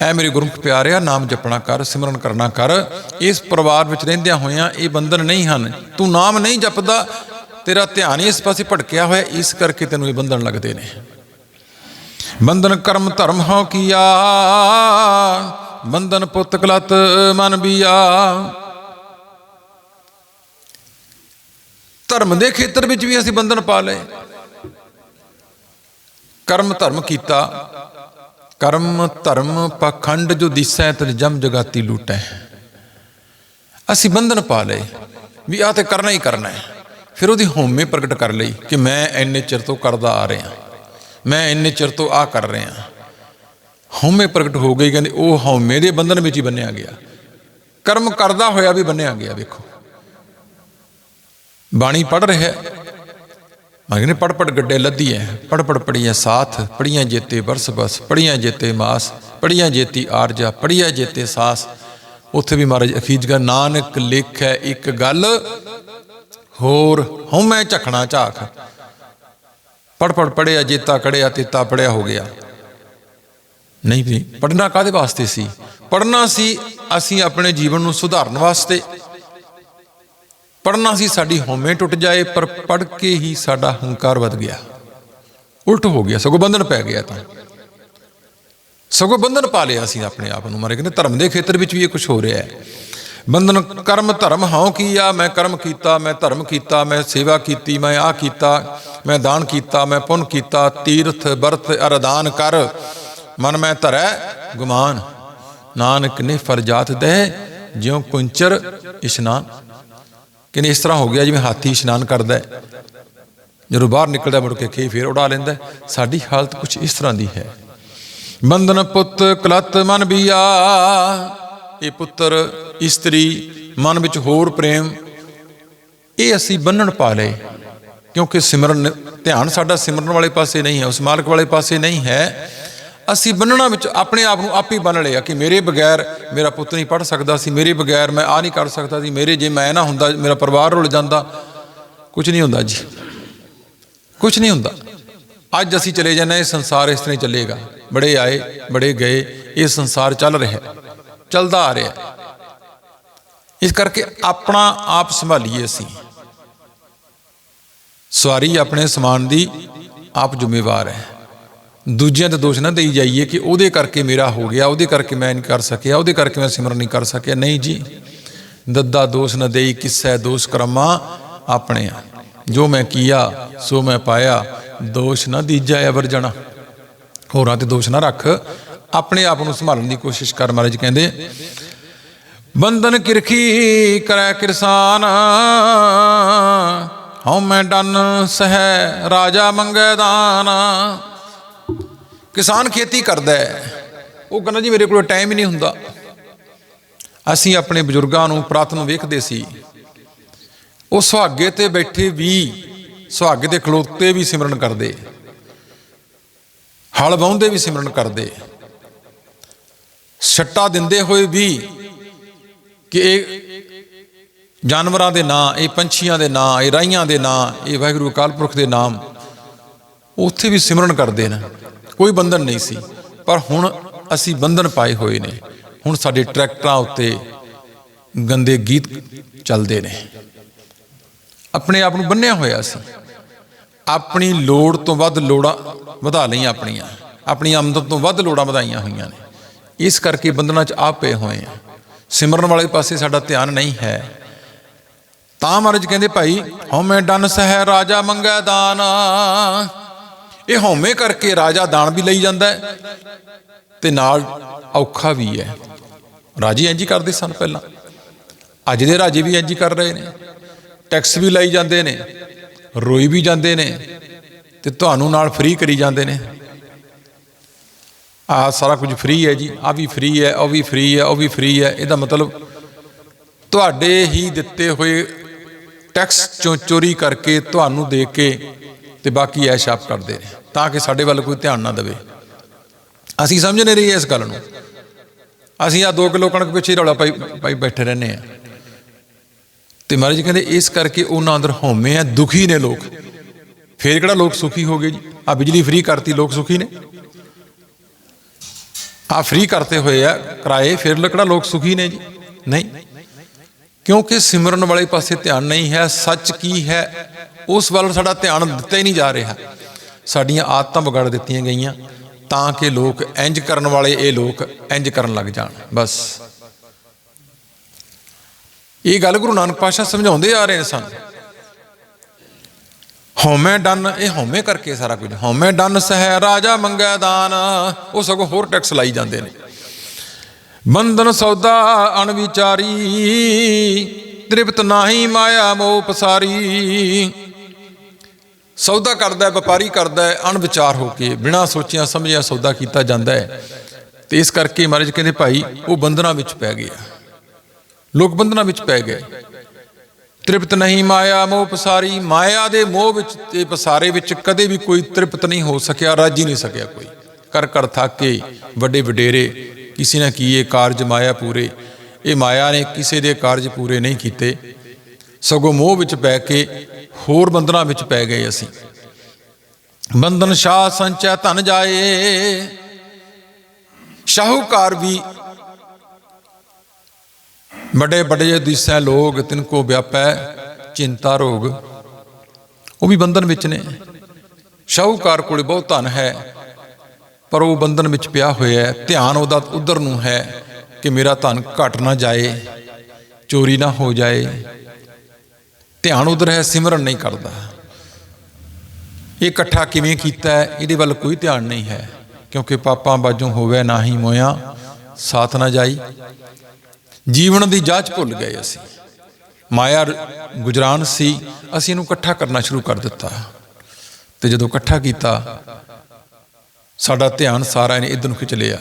Speaker 1: ਐ ਮੇਰੇ ਗੁਰਮੁਖ ਪਿਆਰਿਆ, ਨਾਮ ਜਪਣਾ ਕਰ, ਸਿਮਰਨ ਕਰਨਾ ਕਰ। ਇਸ ਪਰਿਵਾਰ ਵਿੱਚ ਰਹਿੰਦਿਆਂ ਹੋਇਆਂ ਇਹ ਬੰਧਨ ਨਹੀਂ ਹਨ। ਤੂੰ ਨਾਮ ਨਹੀਂ ਜਪਦਾ, ਤੇਰਾ ਧਿਆਨ ਇਸ ਪਾਸੇ ਭਟਕਿਆ ਹੋਇਆ, ਇਸ ਕਰਕੇ ਤੈਨੂੰ ਇਹ ਬੰਧਨ ਲੱਗਦੇ ਨੇ। ਬੰਧਨ ਕਰਮ ਧਰਮ ਹਉ ਕੀਆ, ਬੰਧਨ ਪੁੱਤ ਕਲਤ ਮਨ ਬੀਆ। ਧਰਮ ਦੇ ਖੇਤਰ ਵਿੱਚ ਵੀ ਅਸੀਂ ਬੰਧਨ ਪਾ ਲਏ। ਕਰਮ ਧਰਮ ਕੀਤਾ। ਕਰਮ ਧਰਮ ਪਖੰਡ ਜੋ ਦਿਸੈ ਤਨ ਜਮ ਜਗਾਤੀ ਲੂਟੈ। ਅਸੀਂ ਬੰਧਨ ਪਾ ਲਏ ਵੀ ਆ ਤੇ ਕਰਨਾ ਹੀ ਕਰਨਾ ਹੈ। ਫਿਰ ਉਹਦੀ ਹਉਮੈ ਪ੍ਰਗਟ ਕਰ ਲਈ ਕਿ ਮੈਂ ਇੰਨੇ ਚਿਰ ਤੋਂ ਕਰਦਾ ਆ ਰਿਹਾ। ਮੈਂ ਇੰਨੇ ਚਿਰ ਤੋਂ ਆ ਕਰ ਰਿਹਾ। ਹਉਮੈ ਪ੍ਰਗਟ ਹੋ ਗਈ ਕਹਿੰਦੇ, ਉਹ ਹਉਮੈ ਦੇ ਬੰਧਨ ਵਿੱਚ ਹੀ ਬੰਨਿਆ ਗਿਆ। ਕਰਮ ਕਰਦਾ ਹੋਇਆ ਵੀ ਬੰਨਿਆ ਗਿਆ, ਵੇਖੋ। ਬਾਣੀ ਪੜ ਰਿਹਾ ਮਗਨੇ ਪੜ ਗੱਡੇ ਲੱਦੀ ਐ ਪੜ ਪੜ ਪੜੀਆਂ ਸਾਥ ਪੜੀਆਂ ਜੇਤੇ ਬਰਸ ਬਸ ਪੜੀਆਂ ਜੇਤੇ ਮਾਸ ਪੜੀਆਂ ਜੇਤੀ ਆਰਜਾ ਪੜੀਆਂ ਜੇਤੇ ਸਾਸ। ਉੱਥੇ ਵੀ ਮਹਾਰਾਜ ਅਖੀਜਗਾ ਨਾਨਕ ਲਿਖ ਹੈ ਇੱਕ ਗੱਲ, ਹੋਰ ਹਉਮੈ ਝਖਣਾ ਝਾਖ। ਪੜਪੜ ਪੜ ਪੜਿਆ ਜੇਤਾ ਕੜਿਆ ਤੇਤਾ ਪੜਿਆ ਹੋ ਗਿਆ। ਨਹੀਂ ਵੀ ਪੜਨਾ ਕਾਦੇ ਵਾਸਤੇ ਸੀ? ਪੜਨਾ ਸੀ ਅਸੀਂ ਆਪਣੇ ਜੀਵਨ ਨੂੰ ਸੁਧਾਰਨ ਵਾਸਤੇ। ਪੜਨਾ ਸੀ, ਸਾਡੀ ਹਉਮੈ ਟੁੱਟ ਜਾਏ, ਪਰ ਪੜ ਕੇ ਹੀ ਸਾਡਾ ਹੰਕਾਰ ਵੱਧ ਗਿਆ। ਉਲਟ ਹੋ ਗਿਆ, ਸਗੋਂ ਬੰਧਨ ਪੈ ਗਿਆ ਤਾਂ। ਸਗੋਂ ਬੰਧਨ ਪਾ ਲਿਆ ਅਸੀਂ ਆਪਣੇ ਆਪ ਨੂੰ, ਮਾਰੇ ਕਹਿੰਦੇ, ਧਰਮ ਦੇ ਖੇਤਰ ਵਿੱਚ ਵੀ ਇਹ ਕੁਝ ਹੋ ਰਿਹਾ ਹੈ। ਬੰਧਨ, ਕਰਮ ਧਰਮ ਹਾਂ ਕੀ ਆ, ਮੈਂ ਕਰਮ ਕੀਤਾ, ਮੈਂ ਧਰਮ ਕੀਤਾ, ਮੈਂ ਸੇਵਾ ਕੀਤੀ, ਮੈਂ ਆ ਕੀਤਾ, ਮੈਂ ਦਾਨ ਕੀਤਾ, ਮੈਂ ਪੁੰਨ ਕੀਤਾ, ਤੀਰਥ ਬਰਤ ਅਰਦਾਨ ਕਰ। ਮਨ ਮੈਂ ਧਰੈ, ਗੁਮਾਨ। ਨਾਨਕ ਨੇ ਫਰਜਾਤ ਦੇ ਜਿਉ ਕੁੰਚਰ ਇਸ਼ਨਾਨ। ਕਹਿੰਦੇ ਇਸ ਤਰ੍ਹਾਂ ਹੋ ਗਿਆ ਜਿਵੇਂ ਹਾਥੀ ਇਸ਼ਨਾਨ ਕਰਦਾ ਹੈ। ਜਦੋਂ ਬਾਹਰ ਨਿਕਲਦਾ ਮੁੜ ਕੇ ਖੇ ਫੇਰ ਉਡਾ ਲੈਂਦਾ ਸਾਡੀ ਹਾਲਤ ਕੁਝ ਇਸ ਤਰ੍ਹਾਂ ਦੀ ਹੈ। ਬੰਧਨ ਪੁੱਤ ਕਲਤ ਮਨ ਬੀਆ, ਇਹ ਪੁੱਤਰ, ਇਸਤਰੀ, ਮਨ ਵਿੱਚ ਹੋਰ ਪ੍ਰੇਮ, ਇਹ ਅਸੀਂ ਬੰਨਣ ਪਾ ਲਏ। ਕਿਉਂਕਿ ਸਿਮਰਨ, ਧਿਆਨ ਸਾਡਾ ਸਿਮਰਨ ਵਾਲੇ ਪਾਸੇ ਨਹੀਂ ਹੈ, ਉਸ ਮਾਲਕ ਵਾਲੇ ਪਾਸੇ ਨਹੀਂ ਹੈ। ਅਸੀਂ ਬੰਨਣਾ ਵਿੱਚ ਆਪਣੇ ਆਪ ਨੂੰ ਆਪ ਹੀ ਬੰਨ ਲਿਆ ਕਿ ਮੇਰੇ ਬਗੈਰ ਮੇਰਾ ਪੁੱਤ ਨਹੀਂ ਪੜ ਸਕਦਾ ਸੀ ਮੇਰੇ ਬਗੈਰ ਮੈਂ ਆ ਨਹੀਂ ਕਰ ਸਕਦਾ ਸੀ ਮੇਰੇ ਜੇ ਮੈਂ ਨਾ ਹੁੰਦਾ ਮੇਰਾ ਪਰਿਵਾਰ ਰੁਲ ਜਾਂਦਾ। ਕੁਝ ਨਹੀਂ ਹੁੰਦਾ ਜੀ। ਕੁਝ ਨਹੀਂ ਹੁੰਦਾ। ਅੱਜ ਅਸੀਂ ਚਲੇ ਜਾਂਦੇ ਹਾਂ, ਇਹ ਸੰਸਾਰ ਇਸ ਤਰ੍ਹਾਂ ਹੀ ਚੱਲੇਗਾ। ਬੜੇ ਆਏ ਬੜੇ ਗਏ ਇਹ ਸੰਸਾਰ ਚੱਲ ਰਿਹਾ ਚੱਲਦਾ ਆ ਰਿਹਾ ਇਸ ਕਰਕੇ ਆਪਣਾ ਆਪ ਸੰਭਾਲੀਏ ਅਸੀਂ। ਸਵਾਰੀ ਆਪਣੇ ਸਮਾਨ ਦੀ ਆਪ ਜ਼ਿੰਮੇਵਾਰ ਹੈ। ਦੂਜਿਆਂ ਤੇ ਦੋਸ਼ ਨਾ ਦੇਈ ਜਾਈਏ ਕਿ ਉਹਦੇ ਕਰਕੇ ਮੇਰਾ ਹੋ ਗਿਆ, ਉਹਦੇ ਕਰਕੇ ਮੈਂ ਨਹੀਂ ਕਰ ਸਕਿਆ, ਉਹਦੇ ਕਰਕੇ ਮੈਂ ਸਿਮਰਨ ਨਹੀਂ ਕਰ ਸਕਿਆ। ਨਹੀਂ ਜੀ, ਦੱਦਾ ਦੋਸ਼ ਨਾ ਦੇਈ, ਕਿਸੈ ਦੋਸ਼ ਕਰਮਾ ਆਪਣੇ ਆ ਜੋ ਮੈਂ ਕੀਆ, ਸੋ ਮੈਂ ਪਾਇਆ, ਦੋਸ਼ ਨਾ ਦੀਜਾ ਅਵਰ ਜਣਾ। ਹੋਰਾਂ ਤੇ ਦੋਸ਼ ਨਾ ਰੱਖ, ਆਪਣੇ ਆਪ ਨੂੰ ਸੰਭਾਲਣ ਦੀ ਕੋਸ਼ਿਸ਼ ਕਰ ਮਹਾਰਾਜ ਕਹਿੰਦੇ, ਬੰਧਨ ਕਿਰਖੀ ਕਰੈ ਕਿਰਸਾਨ, ਹਉ ਮੈਂ ਡਨ ਸਹਿ ਰਾਜਾ ਮੰਗੈ ਦਾਨ। ਕਿਸਾਨ ਖੇਤੀ ਕਰਦਾ ਹੈ। ਉਹ ਕਹਿੰਦਾ ਜੀ ਮੇਰੇ ਕੋਲ ਟਾਈਮ ਹੀ ਨਹੀਂ ਹੁੰਦਾ। ਅਸੀਂ ਆਪਣੇ ਬਜ਼ੁਰਗਾਂ ਨੂੰ, ਪ੍ਰਾਤ ਨੂੰ ਵੇਖਦੇ ਸੀ। ਉਹ ਸੁਹਾਗੇ ਤੇ ਬੈਠੇ ਵੀ, ਸੁਹਾਗੇ ਤੇ ਖਲੋਤੇ ਵੀ ਸਿਮਰਨ ਕਰਦੇ। ਹਲ ਵਾਹੁੰਦੇ ਵੀ ਸਿਮਰਨ ਕਰਦੇ। ਛੱਟਾ ਦਿੰਦੇ ਹੋਏ ਵੀ ਕਿ ਇਹ ਜਾਨਵਰਾਂ ਦੇ ਨਾਂ, ਇਹ ਪੰਛੀਆਂ ਦੇ ਨਾਂ, ਇਹ ਰਾਈਆਂ ਦੇ ਨਾਂ, ਇਹ ਵਾਹਿਗੁਰੂ ਅਕਾਲ ਪੁਰਖ ਦੇ ਨਾਮ, ਉੱਥੇ ਵੀ ਸਿਮਰਨ ਕਰਦੇ ਨੇ। ਕੋਈ ਬੰਧਨ ਨਹੀਂ ਸੀ। ਪਰ ਹੁਣ ਅਸੀਂ ਬੰਧਨ ਪਾਏ ਹੋਏ ਨੇ। ਹੁਣ ਸਾਡੇ ਟਰੈਕਟਰਾਂ ਉੱਤੇ ਗੰਦੇ ਗੀਤ ਚੱਲਦੇ ਨੇ। ਆਪਣੇ ਆਪ ਨੂੰ ਬੰਨਿਆ ਹੋਇਆ ਸੀ। ਆਪਣੀ ਲੋੜ ਤੋਂ ਵੱਧ ਲੋੜਾਂ ਵਧਾ ਲਈਆਂ ਆਪਣੀਆਂ। ਆਪਣੀ ਆਮਦਨ ਤੋਂ ਵੱਧ ਲੋੜਾਂ ਵਧਾਈਆਂ ਹੋਈਆਂ ਨੇ। ਇਸ ਕਰਕੇ ਬੰਧਨਾਂ 'ਚ ਆਪ ਪਏ ਹੋਏ ਆ ਸਿਮਰਨ ਵਾਲੇ ਪਾਸੇ ਸਾਡਾ ਧਿਆਨ ਨਹੀਂ ਹੈ। ਤਾਂ ਮਹਾਰਾਜ ਕਹਿੰਦੇ, ਭਾਈ, ਹਉਮੈ ਡਨ ਸਹਿ ਰਾਜਾ ਮੰਗੈ ਦਾਨ। ਇਹ ਹਉਮੈ ਕਰਕੇ ਰਾਜਾ ਦਾਨ ਵੀ ਲਈ ਜਾਂਦਾ ਹੈ ਤੇ ਨਾਲ ਔਖਾ ਵੀ ਹੈ। ਰਾਜੇ ਇੰਜ ਹੀ ਕਰਦੇ ਸਨ ਪਹਿਲਾਂ। ਅੱਜ ਦੇ ਰਾਜੇ ਵੀ ਇੰਜ ਹੀ ਕਰ ਰਹੇ ਨੇ। ਟੈਕਸ ਵੀ ਲਈ ਜਾਂਦੇ ਨੇ, ਰੋਈ ਵੀ ਜਾਂਦੇ ਨੇ ਤੇ ਤੁਹਾਨੂੰ ਨਾਲ ਫ੍ਰੀ ਕਰੀ ਜਾਂਦੇ ਨੇ। ਆ ਸਾਰਾ ਕੁਝ ਫ੍ਰੀ ਹੈ ਜੀ ਆ ਵੀ ਫ੍ਰੀ ਹੈ, ਉਹ ਵੀ ਫ੍ਰੀ ਹੈ, ਉਹ ਵੀ ਫ੍ਰੀ ਹੈ। ਇਹਦਾ ਮਤਲਬ ਤੁਹਾਡੇ ਹੀ ਦਿੱਤੇ ਹੋਏ ਟੈਕਸ ਚੋਂ ਚੋਰੀ ਕਰਕੇ ਤੁਹਾਨੂੰ ਦੇ ਕੇ ਤੇ ਬਾਕੀ ਐਸ਼ ਆਪ ਕਰਦੇ ਨੇ, ਤਾਂ ਕਿ ਸਾਡੇ ਵੱਲ ਕੋਈ ਧਿਆਨ ਨਾ ਦੇਵੇ। ਅਸੀਂ ਸਮਝ ਨਹੀਂ ਰਹੀ ਇਸ ਗੱਲ ਨੂੰ। ਅਸੀਂ ਆ 2 ਕਿਲੋ ਕਣਕ ਪਿੱਛੇ ਰੌਲਾ ਪਾਈ ਪਾਈ ਬੈਠੇ ਰਹਿੰਦੇ ਆ ਤੇ ਮਹਾਰਾਜ ਕਹਿੰਦੇ, ਇਸ ਕਰਕੇ ਉਹਨਾਂ ਅੰਦਰ ਹਉਮੈ ਆ ਦੁਖੀ ਨੇ ਲੋਕ। ਫੇਰ ਕਿਹੜਾ ਲੋਕ ਸੁਖੀ ਹੋ ਗਏ ਜੀ? ਆ ਬਿਜਲੀ ਫ੍ਰੀ ਕਰਤੀ, ਲੋਕ ਸੁਖੀ ਨੇ। ਆ ਫ੍ਰੀ ਕਰਤੇ ਹੋਏ ਆ ਕਿਰਾਏ, ਫਿਰ ਕਿਹੜਾ ਲੋਕ ਸੁਖੀ ਨੇ ਜੀ? ਨਹੀਂ। ਕਿਉਂਕਿ ਸਿਮਰਨ ਵਾਲੇ ਪਾਸੇ ਧਿਆਨ ਨਹੀਂ ਹੈ, ਸੱਚ ਕੀ ਹੈ, ਉਸ ਵੱਲ ਸਾਡਾ ਧਿਆਨ ਦਿੱਤਾ ਹੀ ਨਹੀਂ ਜਾ ਰਿਹਾ। ਸਾਡੀਆਂ ਆਦਤਾਂ ਵਿਗੜ ਦਿੱਤੀਆਂ ਗਈਆਂ, ਤਾਂ ਕਿ ਲੋਕ ਇੰਜ ਕਰਨ ਵਾਲੇ ਇਹ ਲੋਕ ਇੰਜ ਕਰਨ ਲੱਗ ਜਾਣ। ਬਸ। ਇਹ ਗੱਲ ਗੁਰੂ ਨਾਨਕ ਪਾਤਸ਼ਾਹ ਸਮਝਾਉਂਦੇ ਆ ਰਹੇ ਨੇ ਸਾਨੂੰ। ਹਉਮੈ ਡਨ, ਇਹ ਹਉਮੈ ਕਰਕੇ ਸਾਰਾ ਕੁਝ। ਹਉਮੈ ਡਨ, ਸਹਿ ਰਾਜਾ ਮੰਗੈ ਦਾਨ। ਉਹ ਸਗੋਂ ਹੋਰ ਟੈਕਸ ਲਾਈ ਜਾਂਦੇ ਨੇ। ਬੰਧਨ ਸੌਦਾ ਅਣਵਿਚਾਰੀ, ਤ੍ਰਿਪਤ ਨਾਹੀ ਮਾਇਆ ਮੋਹ ਪਸਾਰੀ। ਸੌਦਾ ਕਰਦਾ ਹੈ ਵਪਾਰੀ ਕਰਦਾ ਹੈ ਅਣਵਿਚਾਰ ਹੋ ਕੇ, ਬਿਨਾਂ ਸੋਚਿਆ, ਸਮਝਿਆ ਸੌਦਾ ਕੀਤਾ ਜਾਂਦਾ ਹੈ। ਤੇ ਇਸ ਕਰਕੇ ਮਹਾਰਾਜ ਕਹਿੰਦੇ, ਭਾਈ, ਉਹ ਬੰਧਨਾਂ ਵਿੱਚ ਪੈ ਗਿਆ। ਲੋਕ ਬੰਧਨਾਂ ਵਿੱਚ ਪੈ ਗਏ। ਤ੍ਰਿਪਤ ਨਹੀਂ ਮਾਇਆ ਮੋਹ ਪਸਾਰੀ, ਮਾਇਆ ਦੇ ਮੋਹ ਵਿੱਚ ਤੇ ਪਸਾਰੇ ਵਿੱਚ ਕਦੇ ਵੀ ਕੋਈ ਤ੍ਰਿਪਤ ਨਹੀਂ ਹੋ ਸਕਿਆ, ਰਾਜੀ ਨਹੀਂ ਸਕਿਆ ਕੋਈ। ਕਰ ਕਰ ਥੱਕ ਕੇ, ਵੱਡੇ ਵਡੇਰੇ ਕਿਸੇ ਨਾ ਕੀਏ ਕਾਰਜ ਮਾਇਆ ਪੂਰੇ। ਇਹ ਮਾਇਆ ਨੇ ਕਿਸੇ ਦੇ ਕਾਰਜ ਪੂਰੇ ਨਹੀਂ ਕੀਤੇ। ਸਗੋਂ ਮੋਹ ਵਿੱਚ ਪੈ ਕੇ ਹੋਰ ਬੰਧਨਾਂ ਵਿੱਚ ਪੈ ਗਏ ਅਸੀਂ। ਬੰਧਨ ਸ਼ਾਹ ਸੰਚੈ ਧਨ ਜਾਏ। ਸ਼ਾਹੂਕਾਰ ਵੀ ਬੜੇ ਬੜੇ ਦਿਸੈ ਲੋਗ ਤਿਨ ਕੋ ਵਿਆਪੈ ਚਿੰਤਾ ਰੋਗ। ਉਹ ਵੀ ਬੰਧਨ ਵਿੱਚ ਨੇ। ਸ਼ਾਹੂਕਾਰ ਕੋਲੇ ਬਹੁਤ ਧਨ ਹੈ। ਪਰ ਉਹ ਬੰਧਨ ਵਿੱਚ ਪਿਆ ਹੋਇਆ ਹੈ, ਧਿਆਨ ਉਹਦਾ ਉਧਰ ਨੂੰ ਹੈ ਕਿ ਮੇਰਾ ਧਨ ਘਟ ਨਾ ਜਾਏ, ਚੋਰੀ ਨਾ ਹੋ ਜਾਏ। ਧਿਆਨ ਉਧਰ ਹੈ, ਸਿਮਰਨ ਨਹੀਂ ਕਰਦਾ। ਇਹ ਇਕੱਠਾ ਕਿਵੇਂ ਕੀਤਾ ਹੈ, ਇਹਦੇ ਵੱਲ ਕੋਈ ਧਿਆਨ ਨਹੀਂ ਹੈ, ਕਿਉਂਕਿ ਪਾਪਾਂ ਬਾਝੋਂ ਹੋਵੇ ਨਾ ਹੀ ਮੋਇਆ, ਸਾਥ ਨਾ ਜਾਈ। ਜੀਵਨ ਦੀ ਜਾਂਚ ਭੁੱਲ ਗਏ ਅਸੀਂ। ਮਾਇਆ ਗੁਜਰਾਨ ਸੀ, ਅਸੀਂ ਇਹਨੂੰ ਇਕੱਠਾ ਕਰਨਾ ਸ਼ੁਰੂ ਕਰ ਦਿੱਤਾ। ਤੇ ਜਦੋਂ ਇਕੱਠਾ ਕੀਤਾ ਸਾਡਾ ਧਿਆਨ ਸਾਰਾ ਇਹਨੇ ਇਧਰ ਨੂੰ ਖਿੱਚ ਲਿਆ।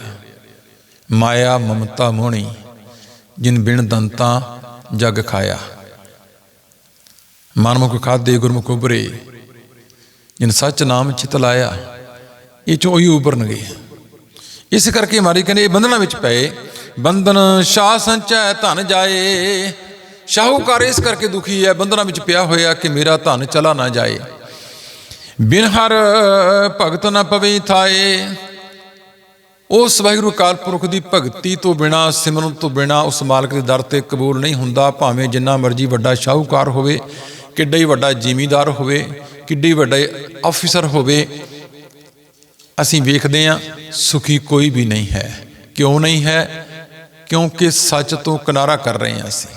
Speaker 1: ਮਾਇਆ, ਮਮਤਾ, ਮੋਹਣੀ, ਜਿਨ ਬਿਨ ਦੰਤਾਂ ਜਗ ਖਾਇਆ। ਮਨਮੁਖ ਖਾਦੇ ਗੁਰਮੁਖ ਉਬਰੇ ਜਿਨ ਸੱਚ ਨਾਮ ਚਿਤ ਲਾਇਆ, ਇਹ ਚੋਂ ਹੀ ਉਬਰਨਗੇ ਇਸ ਕਰਕੇ ਮਾਰੀ ਕਹਿੰਦੇ ਇਹ ਬੰਧਨਾਂ ਵਿੱਚ ਪਏ, ਬੰਧਨ ਸ਼ਾਹ ਸੰਚੈ ਧਨ ਜਾਏ। ਸ਼ਾਹੂਕਾਰ ਇਸ ਕਰਕੇ ਦੁਖੀ ਹੈ, ਬੰਧਨਾਂ ਵਿੱਚ ਪਿਆ ਹੋਇਆ ਕਿ ਮੇਰਾ ਧਨ ਚਲਾ ਨਾ ਜਾਏ। ਬਿਨ ਹਰ ਭਗਤ ਨ ਪਵੇ ਥਾਏ। ਉਸ ਵਾਹਿਗੁਰੂ ਅਕਾਲ ਪੁਰਖ ਦੀ ਭਗਤੀ ਤੋਂ ਬਿਨਾ, ਸਿਮਰਨ ਤੋਂ ਬਿਨਾ, ਉਸ ਮਾਲਕ ਦੇ ਦਰ ਤੇ ਕਬੂਲ ਨਹੀਂ ਹੁੰਦਾ, ਭਾਵੇਂ ਜਿੰਨਾ ਮਰਜ਼ੀ ਵੱਡਾ ਸ਼ਾਹੂਕਾਰ ਹੋਵੇ, ਕਿੱਡਾ ਹੀ ਵੱਡਾ ਜ਼ਿਮੀਂਦਾਰ ਹੋਵੇ, ਕਿੱਡੀ ਵੱਡਾ ਅਫੀਸਰ ਹੋਵੇ, ਅਸੀਂ ਵੇਖਦੇ ਹਾਂ, ਸੁਖੀ ਕੋਈ ਵੀ ਨਹੀਂ ਹੈ। ਕਿਉਂ ਨਹੀਂ ਹੈ? ਕਿਉਂਕਿ ਸੱਚ ਤੋਂ ਕਿਨਾਰਾ ਕਰ ਰਹੇ ਹਾਂ ਅਸੀਂ।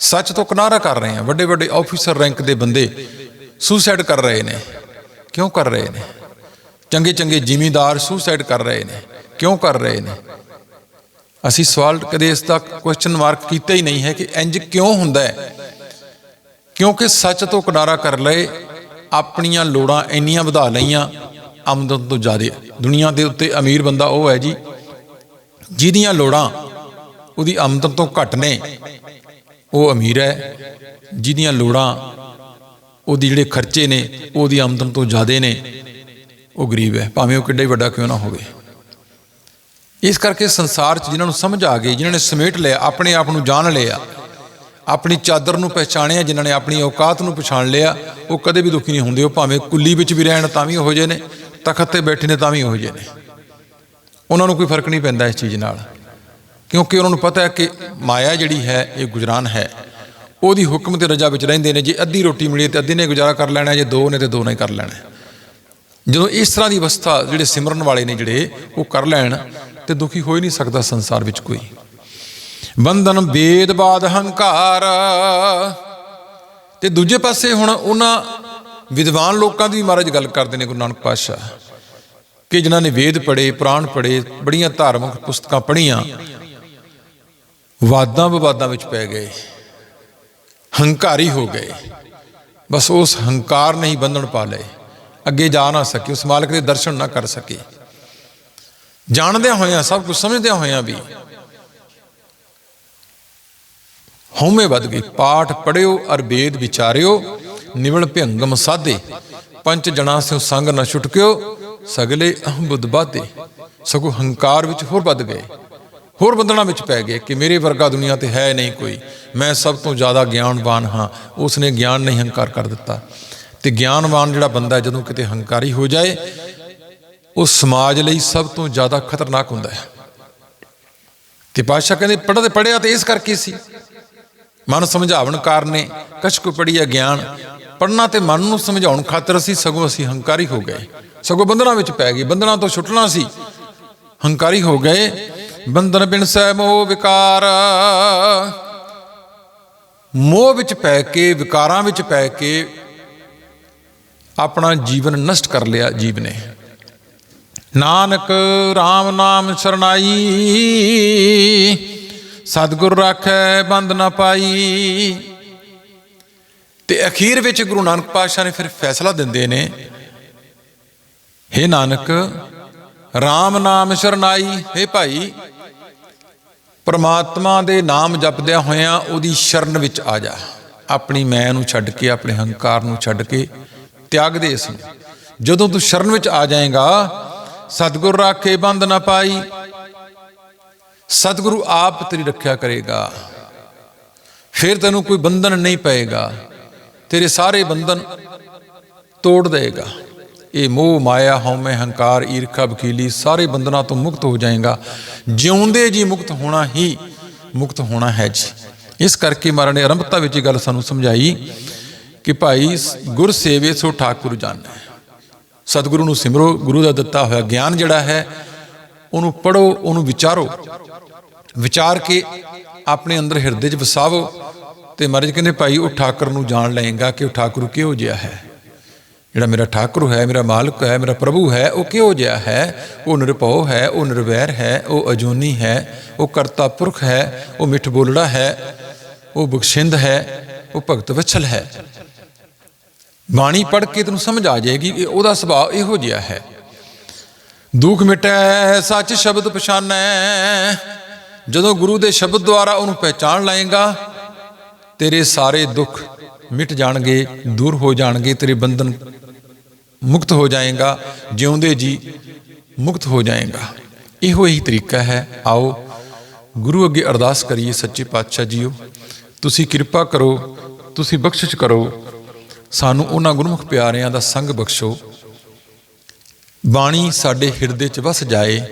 Speaker 1: ਸੱਚ ਤੋਂ ਕਿਨਾਰਾ ਕਰ ਰਹੇ ਹਾਂ। ਵੱਡੇ ਵੱਡੇ ਆਫੀਸਰ ਰੈਂਕ ਦੇ ਬੰਦੇ ਸੁਸਾਈਡ ਕਰ ਰਹੇ ਨੇ। ਕਿਉਂ ਕਰ ਰਹੇ ਨੇ? ਚੰਗੇ ਚੰਗੇ ਜ਼ਿਮੀਂਦਾਰ ਸੁਸਾਈਡ ਕਰ ਰਹੇ ਨੇ। ਕਿਉਂ ਕਰ ਰਹੇ ਨੇ? ਅਸੀਂ ਸਵਾਲ ਕਦੇ ਇਸ ਦਾ ਕੁਐਸਚਨ ਮਾਰਕ ਕੀਤਾ ਹੀ ਨਹੀਂ ਹੈ ਕਿ ਇੰਜ ਕਿਉਂ ਹੁੰਦਾ ਹੈ। ਕਿਉਂਕਿ ਸੱਚ ਤੋਂ ਕਿਨਾਰਾ ਕਰ ਲਏ, ਆਪਣੀਆਂ ਲੋੜਾਂ ਇੰਨੀਆਂ ਵਧਾ ਲਈਆਂ, ਆਮਦਨ ਤੋਂ ਜ਼ਿਆਦਾ। ਦੁਨੀਆ ਦੇ ਉੱਤੇ ਅਮੀਰ ਬੰਦਾ ਉਹ ਹੈ ਜੀ, ਜਿਹਦੀਆਂ ਲੋੜਾਂ ਉਹਦੀ ਆਮਦਨ ਤੋਂ ਘੱਟ ਨੇ, ਉਹ ਅਮੀਰ ਹੈ। ਜਿਹਦੀਆਂ ਲੋੜਾਂ ਉਹਦੀ ਜਿਹੜੇ ਖਰਚੇ ਨੇ, ਉਹਦੀ ਆਮਦਨ ਤੋਂ ਜ਼ਿਆਦਾ ਨੇ, ਉਹ ਗਰੀਬ ਹੈ। ਭਾਵੇਂ ਉਹ ਕਿੱਡਾ ਹੀ ਵੱਡਾ ਕਿਉਂ ਨਾ ਹੋਵੇ। ਇਸ ਕਰਕੇ ਸੰਸਾਰ 'ਚ ਜਿਨ੍ਹਾਂ ਨੂੰ ਸਮਝ ਆ ਗਈ, ਜਿਨ੍ਹਾਂ ਨੇ ਸਮੇਟ ਲਿਆ, ਆਪਣੇ ਆਪ ਨੂੰ ਜਾਣ ਲਿਆ, ਆਪਣੀ ਚਾਦਰ ਨੂੰ ਪਹਿਚਾਣਿਆ, ਜਿਨ੍ਹਾਂ ਨੇ ਆਪਣੀ ਔਕਾਤ ਨੂੰ ਪਛਾਣ ਲਿਆ, ਉਹ ਕਦੇ ਵੀ ਦੁਖੀ ਨਹੀਂ ਹੁੰਦੇ। ਉਹ ਭਾਵੇਂ ਕੁੱਲੀ ਵਿੱਚ ਵੀ ਰਹਿਣ ਤਾਂ ਵੀ ਉਹੋ ਜਿਹੇ ਨੇ, ਤਖਤ ਤੇ ਬੈਠੇ ਨੇ ਤਾਂ ਵੀ ਉਹੋ ਜਿਹੇ ਨੇ। ਉਹਨਾਂ ਨੂੰ ਕੋਈ ਫ਼ਰਕ ਨਹੀਂ ਪੈਂਦਾ ਇਸ ਚੀਜ਼ ਨਾਲ। ਕਿਉਂਕਿ ਉਹਨਾਂ ਨੂੰ ਪਤਾ ਹੈ ਕਿ ਮਾਇਆ ਜਿਹੜੀ ਹੈ, ਇਹ ਗੁਜਰਾਨ ਹੈ। ਉਹਦੀ ਹੁਕਮ ਤੇ ਰਜਾ ਵਿੱਚ ਰਹਿੰਦੇ ਨੇ, ਜੇ ਅੱਧੀ ਰੋਟੀ ਮਿਲੀ ਤੇ ਅੱਧੀ ਨੇ ਗੁਜ਼ਾਰਾ ਕਰ ਲੈਣਾ, ਜੇ ਦੋ ਨੇ ਤੇ ਦੋ ਨੇ ਕਰ ਲੈਣਾ। ਜਦੋਂ ਇਸ ਤਰ੍ਹਾਂ ਦੀ ਅਵਸਥਾ ਜਿਹੜੇ ਸਿਮਰਨ ਵਾਲੇ ਨੇ ਜਿਹੜੇ, ਉਹ ਕਰ ਲੈਣ ਤੇ ਦੁਖੀ ਹੋ ਹੀ ਨਹੀਂ ਸਕਦਾ ਸੰਸਾਰ ਵਿੱਚ ਕੋਈ। ਬੰਧਨ ਵੇਦਬਾਦ ਹੰਕਾਰ। ਤੇ ਦੂਜੇ ਪਾਸੇ ਹੁਣ ਉਹਨਾਂ ਵਿਦਵਾਨ ਲੋਕਾਂ ਦੀ ਮਹਾਰਾਜ ਗੱਲ ਕਰਦੇ ਨੇ ਗੁਰੂ ਨਾਨਕ ਪਾਤਸ਼ਾਹ, ਕਿ ਜਿਨ੍ਹਾਂ ਨੇ ਵੇਦ ਪੜ੍ਹੇ, ਪ੍ਰਾਣ ਪੜ੍ਹੇ, ਬੜੀਆਂ ਧਾਰਮਿਕ ਪੁਸਤਕਾਂ ਪੜ੍ਹੀਆਂ, ਵਾਦਾਂ ਵਿਵਾਦਾਂ ਵਿੱਚ ਪੈ ਗਏ। ਹੰਕਾਰੀ ਹੋ ਗਏ। ਬਸ ਉਸ ਹੰਕਾਰ ਨਹੀਂ ਬੰਧਨ ਪਾ ਲਏ ਅੱਗੇ ਜਾ ਨਾ ਸਕੇ, ਉਸ ਮਾਲਕ ਦੇ ਦਰਸ਼ਨ ਨਾ ਕਰ ਸਕੇ। ਜਾਣਦਿਆਂ ਹੋਇਆਂ, ਸਭ ਕੁਝ ਸਮਝਦਿਆਂ ਹੋਇਆਂ ਵੀ ਹਉਮੈ ਵੱਧ ਗਈ। ਪਾਠ ਪੜਿਓ ਅਰ ਵੇਦ ਵਿਚਾਰਿਓ, ਨਿਵਲ ਭਿੰਗਮ ਸਾਧੇ। ਪੰਜ ਜਣਾ ਸਿਓ ਸੰਗ ਨਾ ਛੁਟਕਿਓ, ਸਗਲੇ ਅਹੰ ਬੁੱਧ ਬਾਧੇ। ਸਗੋਂ ਹੰਕਾਰ ਵਿੱਚ ਹੋਰ ਵੱਧ ਗਏ। ਹੋਰ ਬੰਧਨਾਂ ਵਿੱਚ ਪੈ ਗਏ ਕਿ ਮੇਰੇ ਵਰਗਾ ਦੁਨੀਆ ਤੇ ਹੈ ਨਹੀਂ ਕੋਈ। ਮੈਂ ਸਭ ਤੋਂ ਜ਼ਿਆਦਾ ਗਿਆਨਵਾਨ ਹਾਂ। ਉਸ ਨੇ ਗਿਆਨ ਨਹੀਂ ਹੰਕਾਰ ਕਰ ਦਿੱਤਾ। ਤੇ ਗਿਆਨਵਾਨ ਜਿਹੜਾ ਬੰਦਾ ਜਦੋਂ ਕਿਤੇ ਹੰਕਾਰੀ ਹੋ ਜਾਏ, ਉਹ ਸਮਾਜ ਲਈ ਸਭ ਤੋਂ ਜ਼ਿਆਦਾ ਖਤਰਨਾਕ ਹੁੰਦਾ ਹੈ। ਤੇ ਪਾਤਸ਼ਾਹ ਕਹਿੰਦੇ ਪੜ੍ਹਦੇ ਪੜਿਆ ਤੇ ਇਸ ਕਰਕੇ ਸੀ। ਮਨ ਸਮਝਾਵਣ ਕਾਰਨੇ ਕਛ ਕੋ ਪੜੀਆ ਗਿਆਨ। ਪੜਨਾ ਤੇ ਮਨ ਨੂੰ ਸਮਝਾਉਣ ਖਾਤਰ ਅਸੀਂ ਸਗੋਂ ਅਸੀਂ ਹੰਕਾਰੀ ਹੋ ਗਏ। ਸਗੋਂ ਬੰਧਨਾਂ ਵਿੱਚ ਪੈ ਗਏ। ਬੰਧਨਾਂ ਤੋਂ ਛੁੱਟਣਾ ਸੀ। ਹੰਕਾਰੀ ਹੋ ਗਏ। ਬੰਧਨ ਬਿਨ ਸਹਿ ਮੋਹ ਵਿਕਾਰ। ਮੋਹ ਵਿੱਚ ਪੈ ਕੇ, ਵਿਕਾਰਾਂ ਵਿੱਚ ਪੈ ਕੇ ਆਪਣਾ ਜੀਵਨ ਨਸ਼ਟ ਕਰ ਲਿਆ ਜੀਵ ਨੇ ਨਾਨਕ RAM ਨਾਮ ਸਰਨਾਈ ਸਤਿਗੁਰ ਰਾਖੈ ਬੰਦ ਨਾ ਪਾਈ। ਤੇ ਅਖੀਰ ਵਿੱਚ ਗੁਰੂ ਨਾਨਕ ਪਾਤਸ਼ਾਹ ਨੇ ਫਿਰ ਫੈਸਲਾ ਦਿੰਦੇ ਨੇ हे ਨਾਨਕ RAM ਨਾਮ ਸਰਨਾਈ हे ਭਾਈ ਪਰਮਾਤਮਾ ਦੇ ਨਾਮ ਜਪਦਿਆਂ ਹੋਇਆਂ ਉਹਦੀ ਸ਼ਰਨ ਵਿੱਚ ਆ ਜਾ। ਆਪਣੀ ਮੈਂ ਨੂੰ ਛੱਡ ਕੇ, ਆਪਣੇ ਹੰਕਾਰ ਨੂੰ ਛੱਡ ਕੇ ਤਿਆਗ ਦੇ ਇਸ ਨੂੰ ਜਦੋਂ ਤੂੰ ਸ਼ਰਨ ਵਿੱਚ ਆ ਜਾਏਗਾ, ਸਤਿਗੁਰ ਰਾਖੇ ਬੰਦ ਨਾ ਪਾਈ। ਸਤਿਗੁਰੂ ਆਪ ਤੇਰੀ ਰੱਖਿਆ ਕਰੇਗਾ। ਫਿਰ ਤੈਨੂੰ ਕੋਈ ਬੰਧਨ ਨਹੀਂ ਪਏਗਾ। ਤੇਰੇ ਸਾਰੇ ਬੰਧਨ ਤੋੜ ਦੇਗਾ ਇਹ ਮੋਹ ਮਾਇਆ, ਹਉਮੈ ਹੰਕਾਰ, ਈਰਖਾ ਬਖੀਲੀ ਸਾਰੇ ਬੰਧਨਾਂ ਤੋਂ ਮੁਕਤ ਹੋ ਜਾਏਗਾ। ਜਿਉਂਦੇ ਜੀ ਮੁਕਤ ਹੋਣਾ ਹੀ ਮੁਕਤ ਹੋਣਾ ਹੈ ਜੀ। ਇਸ ਕਰਕੇ ਮਹਾਰਾਜ ਨੇ ਆਰੰਭਤਾ ਵਿੱਚ ਇਹ ਗੱਲ ਸਾਨੂੰ ਸਮਝਾਈ ਕਿ ਭਾਈ ਗੁਰ ਸੇਵੇ ਸੋ ਠਾਕੁਰ ਜਾਣੈ। ਸਤਿਗੁਰੂ ਨੂੰ ਸਿਮਰੋ, ਗੁਰੂ ਦਾ ਦਿੱਤਾ ਹੋਇਆ ਗਿਆਨ ਜਿਹੜਾ ਹੈ, ਉਹਨੂੰ ਪੜੋ ਉਹਨੂੰ ਵਿਚਾਰੋ। ਵਿਚਾਰ ਕੇ ਆਪਣੇ ਅੰਦਰ ਹਿਰਦੇ 'ਚ ਵਸਾਵੋ ਤੇ ਮਹਾਰਾਜ ਕਹਿੰਦੇ ਭਾਈ ਉਹ ਠਾਕੁਰ ਨੂੰ ਜਾਣ ਲਏਗਾ ਕਿ ਉਹ ਠਾਕੁਰ ਕਿਹੋ ਜਿਹਾ ਹੈ। ਜਿਹੜਾ ਮੇਰਾ ਠਾਕੁਰ ਹੈ, ਮੇਰਾ ਮਾਲਕ ਹੈ, ਮੇਰਾ ਪ੍ਰਭੂ ਹੈ, ਉਹ ਕਿਹੋ ਜਿਹਾ ਹੈ? ਉਹ ਨਿਰਭਉ ਹੈ, ਉਹ ਨਿਰਵੈਰ ਹੈ, ਉਹ ਅਜੂਨੀ ਹੈ, ਉਹ ਕਰਤਾ ਪੁਰਖ ਹੈ, ਉਹ ਮਿੱਠ ਬੋਲੜਾ ਹੈ, ਉਹ ਬਖਸ਼ਿੰਦ ਹੈ, ਉਹ ਭਗਤ ਵਛਲ ਹੈ। ਬਾਣੀ ਪੜ੍ਹ ਕੇ ਤੈਨੂੰ ਸਮਝ ਆ ਜਾਏਗੀ ਕਿ ਉਹਦਾ ਸੁਭਾਅ ਇਹੋ ਜਿਹਾ ਹੈ। ਦੁੱਖ ਮਿਟੈ, ਸੱਚ ਸ਼ਬਦ ਪਛਾਨੈ। ਜਦੋਂ ਗੁਰੂ ਦੇ ਸ਼ਬਦ ਦੁਆਰਾ ਉਹਨੂੰ ਪਹਿਚਾਣ ਲਾਏਗਾ, ਤੇਰੇ ਸਾਰੇ ਦੁੱਖ ਮਿਟ ਜਾਣਗੇ, ਦੂਰ ਹੋ ਜਾਣਗੇ, ਤੇਰੇ ਬੰਧਨ ਮੁਕਤ ਹੋ ਜਾਏਗਾ, ਜਿਉਂਦੇ ਜੀ ਮੁਕਤ ਹੋ ਜਾਏਗਾ। ਇਹੋ ਹੀ ਤਰੀਕਾ ਹੈ। ਆਓ ਗੁਰੂ ਅੱਗੇ ਅਰਦਾਸ ਕਰੀਏ ਸੱਚੇ ਪਾਤਸ਼ਾਹ ਜੀਓ। ਤੁਸੀਂ ਕਿਰਪਾ ਕਰੋ, ਤੁਸੀਂ ਬਖਸ਼ਿਸ਼ ਕਰੋ। ਸਾਨੂੰ ਉਹਨਾਂ ਗੁਰਮੁਖ ਪਿਆਰਿਆਂ ਦਾ ਸੰਗ ਬਖਸ਼ੋ। ਬਾਣੀ ਸਾਡੇ ਹਿਰਦੇ 'ਚ ਵਸ ਜਾਏ,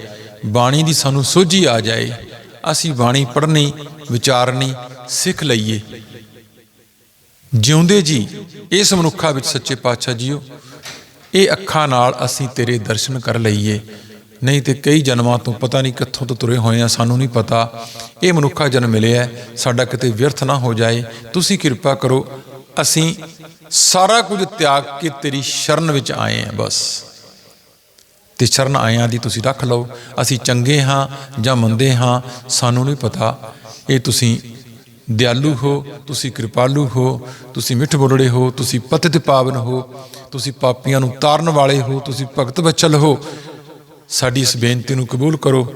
Speaker 1: ਬਾਣੀ ਦੀ ਸਾਨੂੰ ਸੋਝੀ ਆ ਜਾਏ। ਅਸੀਂ ਬਾਣੀ ਪੜ੍ਹਨੀ, ਵਿਚਾਰਨੀ, ਸਿੱਖ ਲਈਏ। ਜਿਉਂਦੇ ਜੀ, ਇਸ ਮਨੁੱਖਾ ਵਿੱਚ ਸੱਚੇ ਪਾਤਸ਼ਾਹ ਜੀਓ। ਇਹ ਅੱਖਾਂ ਨਾਲ ਅਸੀਂ ਤੇਰੇ ਦਰਸ਼ਨ ਕਰ ਲਈਏ। ਨਹੀਂ ਤੇ ਕਈ ਜਨਮਾਂ ਤੋਂ ਪਤਾ ਨਹੀਂ ਕਿੱਥੋਂ ਤੋਂ ਤੁਰੇ ਹੋਏ ਆ, ਸਾਨੂੰ ਨਹੀਂ ਪਤਾ। ਇਹ ਮਨੁੱਖਾ ਜਨਮ ਮਿਲਿਆ ਸਾਡਾ ਕਿਤੇ ਵਿਅਰਥ ਨਾ ਹੋ ਜਾਏ। ਤੁਸੀਂ ਕਿਰਪਾ ਕਰੋ, ਅਸੀਂ ਸਾਰਾ ਕੁਝ ਤਿਆਗ ਕੇ ਤੇਰੀ ਸ਼ਰਨ ਵਿੱਚ ਆਏ ਆ ਬਸ। ਤੇ ਸ਼ਰਨ ਆਇਆਂ ਦੀ ਤੁਸੀਂ ਰੱਖ ਲਓ। ਅਸੀਂ ਚੰਗੇ ਹਾਂ ਜਾਂ ਮੰਦੇ ਹਾਂ, ਸਾਨੂੰ ਨਹੀਂ ਪਤਾ। ਇਹ ਤੁਸੀਂ ਦਿਆਲੂ ਹੋ, ਤੁਸੀਂ ਕਿਰਪਾਲੂ ਹੋ, ਤੁਸੀਂ ਮਿੱਠ ਬੋਲੜੇ ਹੋ, ਤੁਸੀਂ ਪਤਿਤ ਪਾਵਨ ਹੋ। ਤੁਸੀਂ ਪਾਪੀਆਂ ਨੂੰ ਤਾਰਨ ਵਾਲੇ ਹੋ, ਤੁਸੀਂ ਭਗਤ ਬਚਲ ਹੋ, ਸਾਡੀ ਇਸ ਬੇਨਤੀ ਨੂੰ ਕਬੂਲ ਕਰੋ।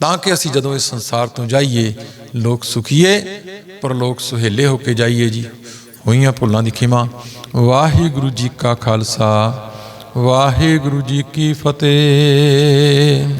Speaker 1: ਤਾਂ ਕਿ ਅਸੀਂ ਜਦੋਂ ਇਸ ਸੰਸਾਰ ਤੋਂ ਜਾਈਏ, ਲੋਕ ਸੁਖੀਏ, ਪਰ ਲੋਕ ਸੁਹੇਲੇ ਹੋ ਕੇ ਜਾਈਏ ਜੀ। ਹੋਈਆਂ ਭੁੱਲਾਂ ਦੀ ਖਿਮਾ। ਵਾਹਿਗੁਰੂ ਜੀ ਕਾ ਖਾਲਸਾ, ਵਾਹਿਗੁਰੂ ਜੀ ਕੀ ਫਤਿਹ।